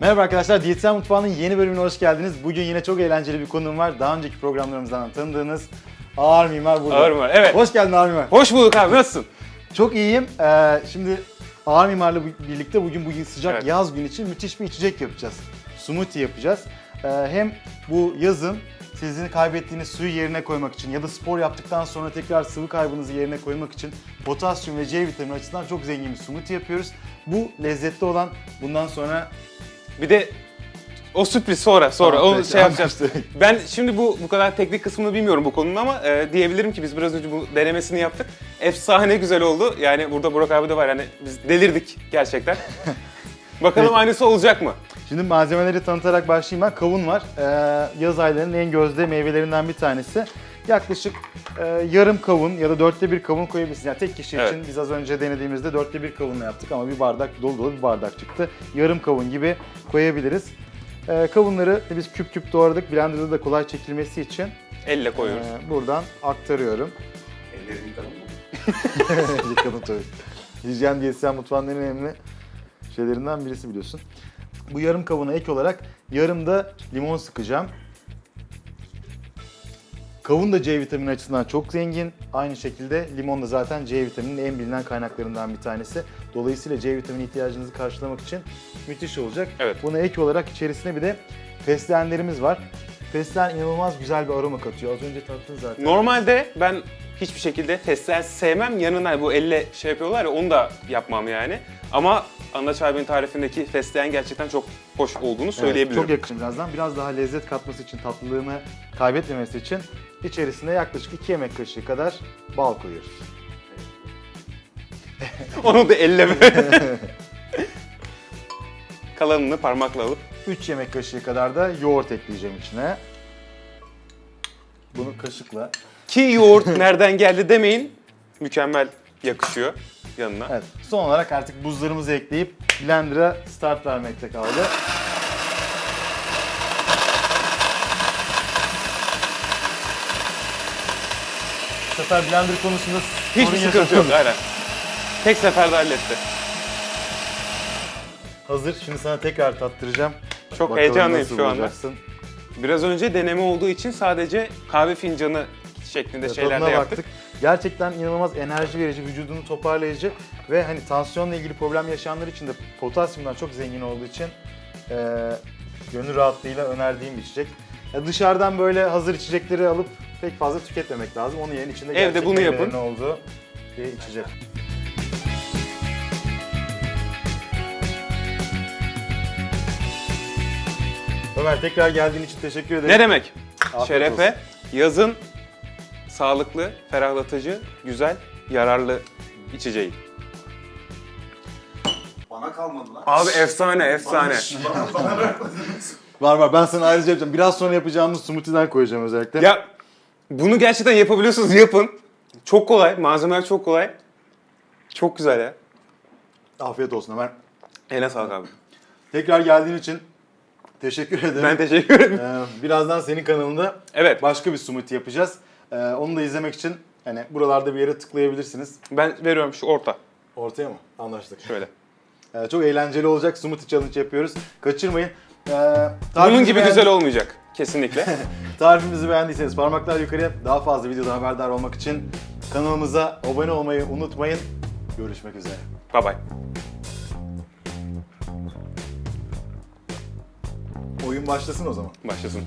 Merhaba arkadaşlar, Diyetisyen Mutfağı'nın yeni bölümüne hoş geldiniz. Bugün yine çok eğlenceli bir konuğum var. Daha önceki programlarımızdan tanıdığınız Ağır Mimar burada. Ağır Mimar, evet. Hoş geldin Ağır Mimar. Hoş bulduk abi nasılsın? Çok iyiyim. Ee, şimdi Ağır Mimar'la bu- birlikte bugün bugün sıcak Evet. yaz günü için müthiş bir içecek yapacağız. Smoothie yapacağız. Ee, hem bu yazın sizin kaybettiğiniz suyu yerine koymak için ya da spor yaptıktan sonra tekrar sıvı kaybınızı yerine koymak için potasyum ve C vitamini açısından çok zengin bir smoothie yapıyoruz. Bu lezzetli olan bundan sonra Bir de o sürpriz sonra sonra Tamam, onu peki, şey yapacağız. anlaştık. Ben şimdi bu bu kadar teknik kısmını bilmiyorum bu konunun ama e, diyebilirim ki biz biraz önce bu denemesini yaptık. Efsane güzel oldu. Yani burada Burak abi de var. Yani biz delirdik gerçekten. Bakalım aynısı olacak mı? Şimdi malzemeleri tanıtarak başlayayım ben. Kavun var. Ee, yaz aylarının en gözde meyvelerinden bir tanesi. Yaklaşık e, yarım kavun ya da dörtte bir kavun koyabilirsiniz. Yani tek kişi Evet. için biz az önce denediğimizde dörtte bir kavunla yaptık ama bir bardak dolu dolu bir bardak çıktı. Yarım kavun gibi koyabiliriz. Ee, kavunları biz küp küp doğradık. Blenderda da kolay çekilmesi için Elle koyuyoruz. e, buradan aktarıyorum. Ellerini yıkadın mı? Yıkadım tabii. Hijyen diyetisyen mutfağının en önemli şeylerinden birisi biliyorsun. Bu yarım kavuna ek olarak yarım da limon sıkacağım. Kavun da C vitamini açısından çok zengin. Aynı şekilde limon da zaten C vitamininin en bilinen kaynaklarından bir tanesi. Dolayısıyla C vitamini ihtiyacınızı karşılamak için müthiş olacak. Evet. Buna ek olarak içerisine bir de fesleğenlerimiz var. Fesleğen inanılmaz güzel bir aroma katıyor. Az önce tattın zaten. Normalde ben hiçbir şekilde fesleğen sevmem. Yanına bu elle şey yapıyorlar ya onu da yapmam yani. Ama Andaç abinin tarifindeki fesleğen gerçekten çok hoş olduğunu söyleyebilirim. çok yakışır birazdan. Biraz daha lezzet katması için, tatlılığını kaybetmemesi için içerisine yaklaşık 2 yemek kaşığı kadar bal koyuyoruz. Onu da elle böyle. Kalanını parmakla alıp 3 yemek kaşığı kadar da yoğurt ekleyeceğim içine. Bunu kaşıkla. Ki yoğurt nereden geldi demeyin. Mükemmel yakışıyor yanına. Evet. Son olarak artık buzlarımızı ekleyip blender'a start vermekte kaldı. Bu sefer blender konusunda Hiçbir sorun sıkıntı yok yaşamadım. aynen. Tek seferde halletti. Hazır. Şimdi sana tekrar tattıracağım. Çok heyecanlıyım nasıl şu anda. bulacaksın. Biraz önce deneme olduğu için sadece kahve fincanı şeklinde şeyler de Tadına yaptık. baktık. Gerçekten inanılmaz enerji verici, vücudunu toparlayıcı ve hani tansiyonla ilgili problem yaşayanlar için de potasyumdan çok zengin olduğu için eee gönül rahatlığıyla önerdiğim bir içecek. Ya dışarıdan böyle hazır içecekleri alıp pek fazla tüketmemek lazım. Onun yerine içinde Evde gerçek bunu yapın. meyvelerin olduğu bir içecek. Ömer tekrar geldiğin için teşekkür ederim. Ne demek? Afiyet Şerefe, olsun. yazın sağlıklı, ferahlatıcı, güzel, yararlı içeceği. Bana kalmadı lan. Abi efsane, efsane. Bana, bana bırakmadınız. Var var ben sana ayrıca yapacağım. Biraz sonra yapacağımız smoothie'den koyacağım özellikle. Ya bunu gerçekten yapabiliyorsunuz, yapın. Çok kolay, malzemeler çok kolay. Çok güzel ya. Afiyet olsun Ömer. Eline sağlık abi. Tekrar geldiğin için teşekkür ederim. Ben teşekkür ederim. Ee, birazdan senin kanalında Evet, başka bir smoothie yapacağız. Ee, onu da izlemek için hani buralarda bir yere tıklayabilirsiniz. ben veriyorum şu orta. Ortaya mı? Anlaştık. Şöyle. Ee, çok eğlenceli olacak. Smoothie challenge yapıyoruz. Kaçırmayın. Ee, Bunun gibi beğen- güzel olmayacak. Kesinlikle. Tarifimizi beğendiyseniz parmaklar yukarıya daha fazla videodan haberdar olmak için kanalımıza abone olmayı unutmayın. Görüşmek üzere. bye bye. Başlasın o zaman. Başlasın.